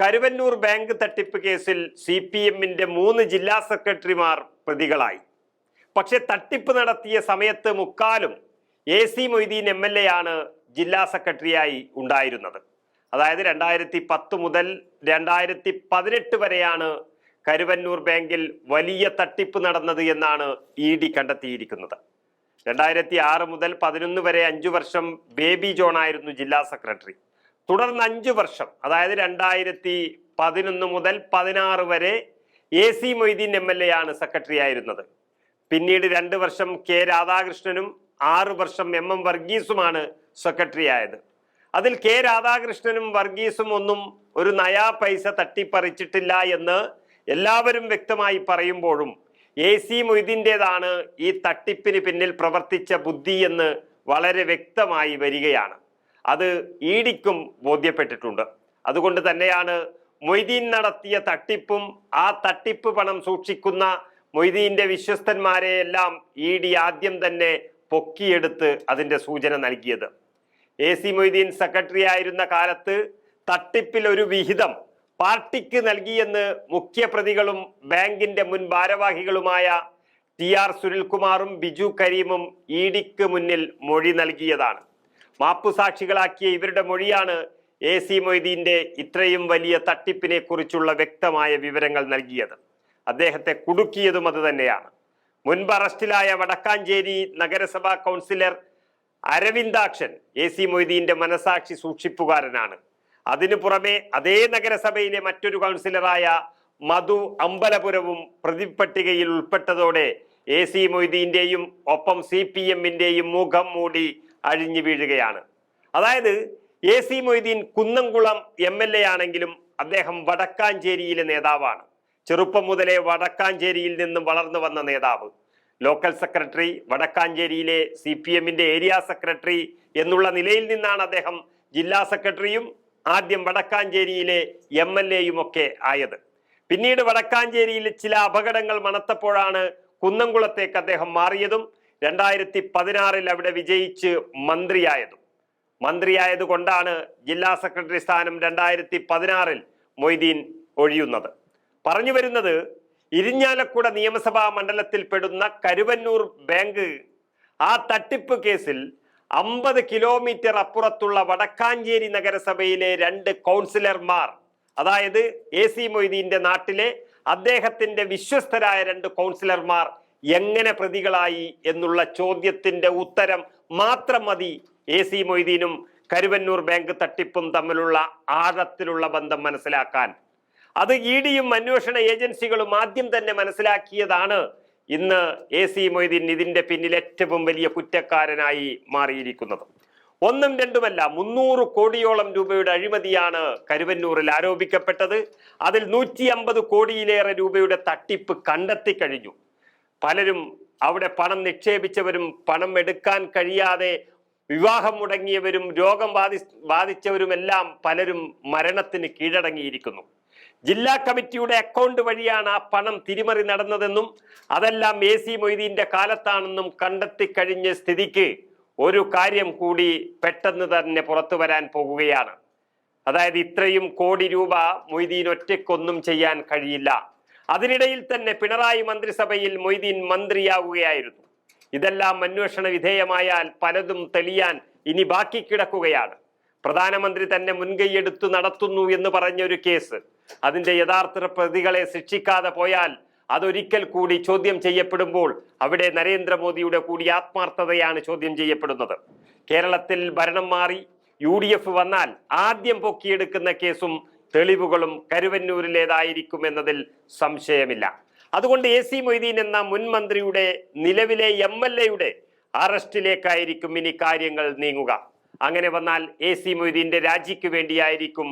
Karuvannur bank തട്ടിപ്പ് കേസിൽ C P എമ്മിന്റെ മൂന്ന് ജില്ലാ സെക്രട്ടറിമാർ പ്രതികളായി. പക്ഷെ തട്ടിപ്പ് നടത്തിയ സമയത്ത് മുക്കാലും A C Moideen M L A ആണ് ജില്ലാ സെക്രട്ടറിയായി ഉണ്ടായിരുന്നത്. അതായത് രണ്ടായിരത്തി പത്ത് മുതൽ രണ്ടായിരത്തി പതിനെട്ട് വരെയാണ് കരുവന്നൂർ ബാങ്കിൽ വലിയ തട്ടിപ്പ് നടന്നത് എന്നാണ് ഇ ഡി കണ്ടെത്തിയിരിക്കുന്നത്. രണ്ടായിരത്തി ആറ് മുതൽ പതിനൊന്ന് വരെ അഞ്ചു വർഷം ബേബി ജോൺ ആയിരുന്നു ജില്ലാ സെക്രട്ടറി. തുടർന്ന് അഞ്ചു വർഷം അതായത് രണ്ടായിരത്തി പതിനൊന്ന് മുതൽ പതിനാറ് വരെ A C Moideen M L A ആണ് സെക്രട്ടറി ആയിരുന്നത്. പിന്നീട് രണ്ട് വർഷം കെ രാധാകൃഷ്ണനും ആറ് വർഷം എം എം വർഗീസുമാണ് സെക്രട്ടറി ആയത്. അതിൽ കെ രാധാകൃഷ്ണനും വർഗീസും ഒന്നും ഒരു നയാ പൈസ തട്ടിപ്പറിച്ചിട്ടില്ല എന്ന് എല്ലാവരും വ്യക്തമായി പറയുമ്പോഴും എ സി മൊയ്തീന്റെതാണ് ഈ തട്ടിപ്പിന് പിന്നിൽ പ്രവർത്തിച്ച ബുദ്ധി എന്ന് വളരെ വ്യക്തമായി വരികയാണ്. അത് ഈടിക്കും ബോധ്യപ്പെട്ടിട്ടുണ്ട്. അതുകൊണ്ട് തന്നെയാണ് മൊയ്തീൻ നടത്തിയ തട്ടിപ്പും ആ തട്ടിപ്പ് പണം സൂക്ഷിക്കുന്ന മൊയ്തീന്റെ വിശ്വസ്തന്മാരെ എല്ലാം ഇ ഡി ആദ്യം തന്നെ പൊക്കിയെടുത്ത് അതിന്റെ സൂചന നൽകിയത്. എ സി മൊയ്തീൻ സെക്രട്ടറി ആയിരുന്ന കാലത്ത് തട്ടിപ്പിൽ ഒരു വിഹിതം പാർട്ടിക്ക് നൽകിയെന്ന് മുഖ്യപ്രതികളും ബാങ്കിന്റെ മുൻ ഭാരവാഹികളുമായ ടി ആർ സുനിൽകുമാറും ബിജു കരീമും ഇ ഡിക്ക് മുന്നിൽ മൊഴി നൽകിയതാണ്. മാപ്പുസാക്ഷികളാക്കിയ ഇവരുടെ മൊഴിയാണ് എ സി മൊയ്തീന്റെ ഇത്രയും വലിയ തട്ടിപ്പിനെ കുറിച്ചുള്ള വ്യക്തമായ വിവരങ്ങൾ നൽകിയത്. അദ്ദേഹത്തെ കുടുക്കിയതും അത് തന്നെയാണ്. മുൻപ് അറസ്റ്റിലായ വടക്കാഞ്ചേരി നഗരസഭാ കൗൺസിലർ അരവിന്ദാക്ഷൻ എ സി മൊയ്തീന്റെ മനസാക്ഷി സൂക്ഷിപ്പുകാരനാണ്. അതിനു പുറമെ അതേ നഗരസഭയിലെ മറ്റൊരു കൗൺസിലറായ മധു അമ്പലപുരവും പ്രതിപട്ടികയിൽ ഉൾപ്പെട്ടതോടെ എ സി മൊയ്തീന്റെയും ഒപ്പം സി പി എമ്മിന്റെയും മുഖം മൂടി അഴിഞ്ഞു വീഴുകയാണ്. അതായത് A C Moideen Kunnamkulam M L A ആണെങ്കിലും അദ്ദേഹം വടക്കാഞ്ചേരിയിലെ നേതാവാണ്. ചെറുപ്പം മുതലേ വടക്കാഞ്ചേരിയിൽ നിന്നും വളർന്നു വന്ന നേതാവ്. ലോക്കൽ സെക്രട്ടറി വടക്കാഞ്ചേരിയിലെ സി പി എമ്മിന്റെ ഏരിയ സെക്രട്ടറി എന്നുള്ള നിലയിൽ നിന്നാണ് അദ്ദേഹം ജില്ലാ സെക്രട്ടറിയും ആദ്യം വടക്കാഞ്ചേരിയിലെ എം എൽ എയും ഒക്കെ ആയത്. പിന്നീട് വടക്കാഞ്ചേരിയിൽ ചില അപകടങ്ങൾ മണത്തപ്പോഴാണ് കുന്നംകുളത്തേക്ക് അദ്ദേഹം മാറിയതും രണ്ടായിരത്തി പതിനാറിൽ അവിടെ വിജയിച്ച് മന്ത്രിയായതും. മന്ത്രിയായത് കൊണ്ടാണ് ജില്ലാ സെക്രട്ടറി സ്ഥാനം രണ്ടായിരത്തി പതിനാറിൽ മൊയ്തീൻ ഒഴിയുന്നത്. പറഞ്ഞു വരുന്നത് ഇരിഞ്ഞാലക്കുട നിയമസഭാ മണ്ഡലത്തിൽ പെടുന്ന കരുവന്നൂർ ബാങ്ക് ആ തട്ടിപ്പ് കേസിൽ അമ്പത് കിലോമീറ്റർ അപ്പുറത്തുള്ള വടക്കാഞ്ചേരി നഗരസഭയിലെ രണ്ട് കൗൺസിലർമാർ അതായത് എ സി മൊയ്തീന്റെ നാട്ടിലെ അദ്ദേഹത്തിന്റെ വിശ്വസ്തരായ രണ്ട് കൗൺസിലർമാർ എങ്ങനെ പ്രതികളായി എന്നുള്ള ചോദ്യത്തിന്റെ ഉത്തരം മാത്രം മതി. എ സി മൊയ്തീനും കരുവന്നൂർ ബാങ്ക് തട്ടിപ്പും തമ്മിലുള്ള ആഴത്തിലുള്ള ബന്ധം മനസ്സിലാക്കാൻ. അത് ഇ ഡിയും അന്വേഷണ ഏജൻസികളും ആദ്യം തന്നെ മനസ്സിലാക്കിയതാണ്. ഇന്ന് എ സി മൊയ്തീൻ ഇതിന്റെ പിന്നിൽ ഏറ്റവും വലിയ കുറ്റക്കാരനായി മാറിയിരിക്കുന്നത്. ഒന്നും രണ്ടുമല്ല മുന്നൂറ് കോടിയോളം രൂപയുടെ അഴിമതിയാണ് കരുവന്നൂരിൽ ആരോപിക്കപ്പെട്ടത്. അതിൽ നൂറ്റി അമ്പത് കോടിയിലേറെ രൂപയുടെ തട്ടിപ്പ് കണ്ടെത്തി കഴിഞ്ഞു. പലരും അവിടെ പണം നിക്ഷേപിച്ചവരും പണം എടുക്കാൻ കഴിയാതെ വിവാഹം മുടങ്ങിയവരും രോഗം ബാധി ബാധിച്ചവരുമെല്ലാം പലരും മരണത്തിന് കീഴടങ്ങിയിരിക്കുന്നു. ജില്ലാ കമ്മിറ്റിയുടെ അക്കൗണ്ട് വഴിയാണ് ആ പണം തിരിമറി നടന്നതെന്നും അതെല്ലാം എ സി മൊയ്തീന്റെ കാലത്താണെന്നും കണ്ടെത്തി കഴിഞ്ഞ സ്ഥിതിക്ക് ഒരു കാര്യം കൂടി പെട്ടെന്ന് തന്നെ പുറത്തു വരാൻ പോകുകയാണ്. അതായത് ഇത്രയും കോടി രൂപ മൊയ്തീൻ ഒറ്റയ്ക്കൊന്നും ചെയ്യാൻ കഴിയില്ല. അതിനിടയിൽ തന്നെ പിണറായി മന്ത്രിസഭയിൽ മൊയ്തീൻ മന്ത്രിയാവുകയായിരുന്നു. ഇതെല്ലാം അന്വേഷണ വിധേയമായാൽ പലതും തെളിയാൻ ഇനി ബാക്കി കിടക്കുകയാണ്. പ്രധാനമന്ത്രി തന്നെ മുൻകൈയെടുത്ത് നടത്തുന്നു എന്ന് പറഞ്ഞൊരു കേസ്. അതിന്റെ യഥാർത്ഥ പ്രതികളെ ശിക്ഷിക്കാതെ പോയാൽ അതൊരിക്കൽ കൂടി ചോദ്യം ചെയ്യപ്പെടുമ്പോൾ അവിടെ നരേന്ദ്രമോദിയുടെ കൂടി ആത്മാർത്ഥതയാണ് ചോദ്യം ചെയ്യപ്പെടുന്നത്. കേരളത്തിൽ ഭരണം മാറി യു വന്നാൽ ആദ്യം പൊക്കിയെടുക്കുന്ന കേസും തെളിവുകളും കരുവന്നൂരിലേതായിരിക്കും എന്നതിൽ സംശയമില്ല. അതുകൊണ്ട് എ സി മൊയ്തീൻ എന്ന മുൻ മന്ത്രിയുടെ നിലവിലെ എം എൽ എയുടെ അറസ്റ്റിലേക്കായിരിക്കും ഇനി കാര്യങ്ങൾ നീങ്ങുക. അങ്ങനെ വന്നാൽ എ സി മൊയ്തീന്റെ രാജിക്ക് വേണ്ടിയായിരിക്കും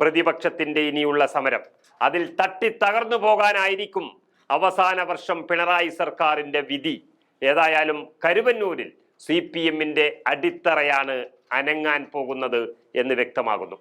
പ്രതിപക്ഷത്തിന്റെ ഇനിയുള്ള സമരം. അതിൽ തട്ടി തകർന്നു പോകാനായിരിക്കും അവസാന വർഷം പിണറായി സർക്കാരിന്റെ വിധി. ഏതായാലും കരുവന്നൂരിൽ സി പി എമ്മിന്റെ അടിത്തറയാണ് അനങ്ങാൻ പോകുന്നത് എന്ന് വ്യക്തമാകുന്നു.